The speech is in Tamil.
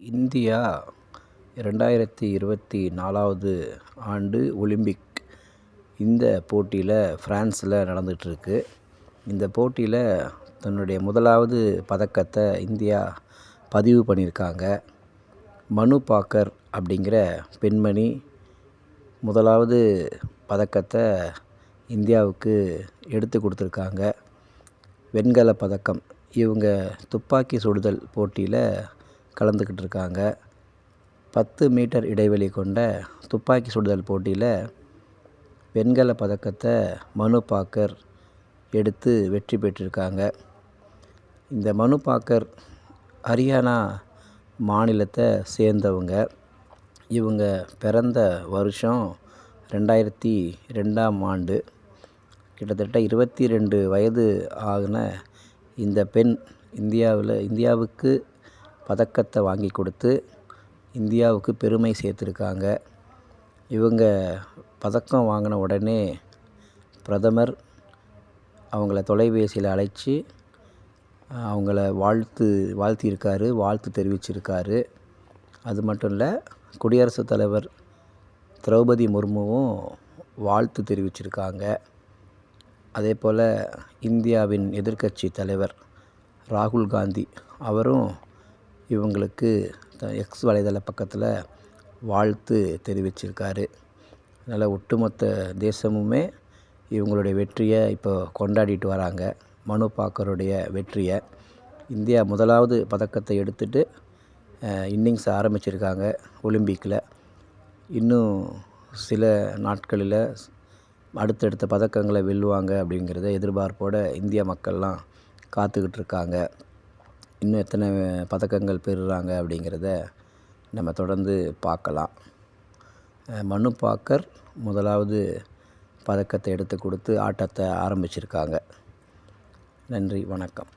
இந்தியா ரெண்டாயிரத்தி இருபத்தி நாலாவது ஆண்டு ஒலிம்பிக். இந்த போட்டியில் ஃப்ரான்ஸில் நடந்துகிட்ருக்கு இந்த போட்டியில் தன்னுடைய முதலாவது பதக்கத்தை இந்தியா பதிவு பண்ணியிருக்காங்க. மனு பாக்கர் அப்படிங்கிற பெண்மணி முதலாவது பதக்கத்தை இந்தியாவுக்கு எடுத்து கொடுத்துருக்காங்க. வெண்கல பதக்கம். இவங்க துப்பாக்கி சுடுதல் போட்டியில் கலந்துக்கிட்டு இருக்காங்க பத்து மீட்டர் இடைவெளி கொண்ட துப்பாக்கி சுடுதல் போட்டியில் வெண்கல பதக்கத்தை மனு பாக்கர் எடுத்து வெற்றி பெற்றிருக்காங்க. இந்த மனு பாக்கர் ஹரியானா மாநிலத்தை சேர்ந்தவங்க. இவங்க பிறந்த வருஷம் ரெண்டாயிரத்தி ரெண்டாம் ஆண்டு. கிட்டத்தட்ட இருபத்தி ரெண்டு வயது ஆகின இந்த பெண் இந்தியாவில் இந்தியாவுக்கு பதக்கத்தை வாங்கி கொடுத்து இந்தியாவுக்கு பெருமை சேர்த்துருக்காங்க. இவங்க பதக்கம் வாங்கின உடனே பிரதமர் அவங்கள தொலைபேசியில் அழைச்சி அவங்கள வாழ்த்து வாழ்த்தியிருக்காரு வாழ்த்து தெரிவிச்சிருக்காரு. அது மட்டும் இல்லை குடியரசுத் தலைவர் திரௌபதி முர்முவும் வாழ்த்து தெரிவிச்சிருக்காங்க. அதே போல் இந்தியாவின் எதிர்க்கட்சி தலைவர் ராகுல் காந்தி அவரும் இவங்களுக்கு எக்ஸ் வலைதள பக்கத்தில் வாழ்த்து தெரிவிச்சிருக்காரு. அதனால் ஒட்டுமொத்த தேசமுமே இவங்களுடைய வெற்றியை இப்போ கொண்டாடிட்டு வராங்க. மனு பாக்கருடைய வெற்றியை. இந்தியா முதலாவது பதக்கத்தை எடுத்துகிட்டு இன்னிங்ஸ் ஆரம்பிச்சிருக்காங்க ஒலிம்பிக்கில் இன்னும் சில நாட்களில் அடுத்தடுத்த பதக்கங்களை வெல்லுவாங்க அப்படிங்கிறத எதிர்பார்ப்போடு இந்திய மக்கள்லாம் காத்துக்கிட்டு இருக்காங்க. இன்னும் எத்தனை பதக்கங்கள் பெறுறாங்க அப்படிங்கிறத நம்ம தொடர்ந்து பார்க்கலாம். மனு பாக்கர் முதலாவது பதக்கத்தை எடுத்து கொடுத்து ஆட்டத்தை ஆரம்பிச்சிருக்காங்க. நன்றி வணக்கம்.